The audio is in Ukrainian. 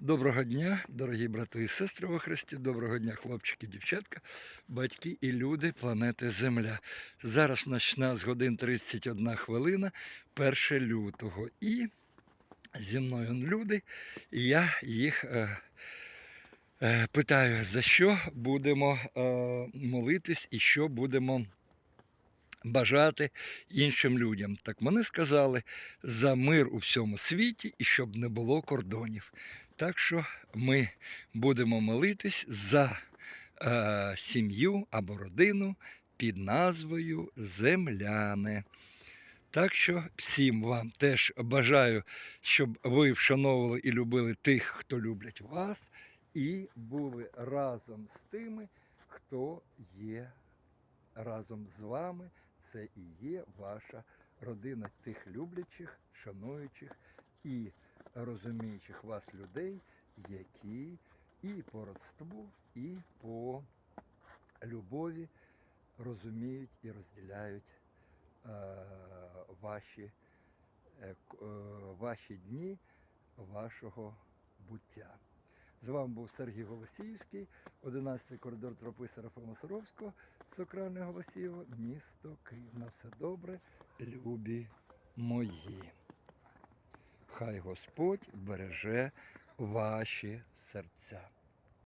Доброго дня, дорогі брати і сестри во Христі, доброго дня, хлопчики, дівчатка, батьки і люди планети Земля. Зараз на 16 годин 31 хвилина, 1 лютого. І зі мною люди, і я їх е, е, питаю, за що будемо е, молитись і що будемо бажати іншим людям. Так вони сказали за мир у всьому світі і щоб не було кордонів. Так що ми будемо молитись за е, сім'ю або родину під назвою Земляни. Так що всім вам теж бажаю, щоб ви вшановували і любили тих, хто люблять вас, і були разом з тими, хто є разом з вами. Це і є ваша родина тих люблячих, шануючих і розуміючих вас людей, які і по родству, і по любові розуміють і розділяють е, ваші, е, е, ваші дні вашого буття. З вами був Сергій Голосіївський, 11 коридор тропи Серафима Саровського, Сокране Голосієво, місто Київ. На все добре, любі мої. Хай Господь береже ваші серця.